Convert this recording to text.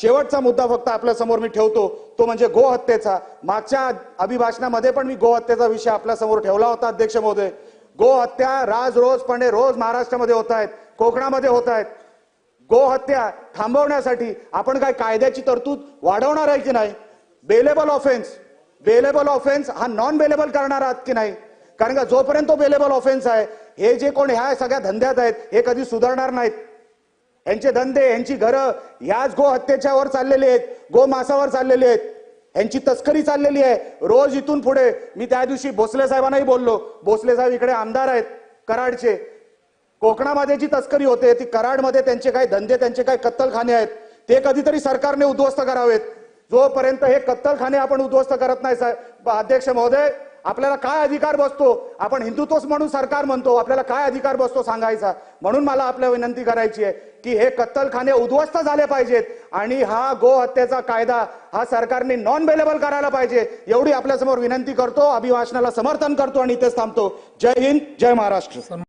शेवटचा मुद्दा फक्त आपल्यासमोर मी ठेवतो तो म्हणजे गोहत्येचा मागच्या अभिभाषणामध्ये पण मी गोहत्येचा विषय आपल्यासमोर ठेवला होता अध्यक्ष महोदय. गोहत्या राज रोजपणे रोज महाराष्ट्रामध्ये होत आहेत कोकणामध्ये होत आहेत. गोहत्या थांबवण्यासाठी आपण काय कायद्याची तरतूद वाढवणार आहे की नाही? बेलेबल ऑफेन्स बेलेबल ऑफेन्स हा नॉन बेलेबल करणार आहात की नाही? कारण का जोपर्यंत तो बेलेबल ऑफेन्स आहे हे जे कोण ह्या सगळ्या धंद्यात आहेत हे कधी सुधारणार नाहीत. यांचे धंदे यांची घरं ह्याच गो हत्येच्यावर चाललेले आहेत गो मासावर चाललेले आहेत. यांची तस्करी चाललेली आहे. रोज इथून पुढे मी त्या दिवशी भोसले साहेबांनाही बोललो. भोसले साहेब इकडे आमदार आहेत कराडचे. कोकणामध्ये जी तस्करी होते ती कराडमध्ये त्यांचे काय धंदे त्यांचे काय कत्तलखाने आहेत. ते कधीतरी सरकारने उद्ध्वस्त करावेत. जोपर्यंत हे कत्तलखाने आपण उद्ध्वस्त करत नाही साहेब अध्यक्ष महोदय आपल्याला काय अधिकार बसतो? आपण हिंदुत्वच म्हणून सरकार म्हणतो. आपल्याला काय अधिकार बसतो सांगायचा? म्हणून मला आपल्या विनंती करायची आहे की हे कत्तलखाने उद्ध्वस्त झाले पाहिजेत आणि हा गो हत्येचा कायदा हा सरकारने नॉन बेलेबल करायला पाहिजे. एवढी आपल्यासमोर विनंती करतो अभिभाषणाला समर्थन करतो आणि इथेच थांबतो. जय हिंद जय महाराष्ट्र.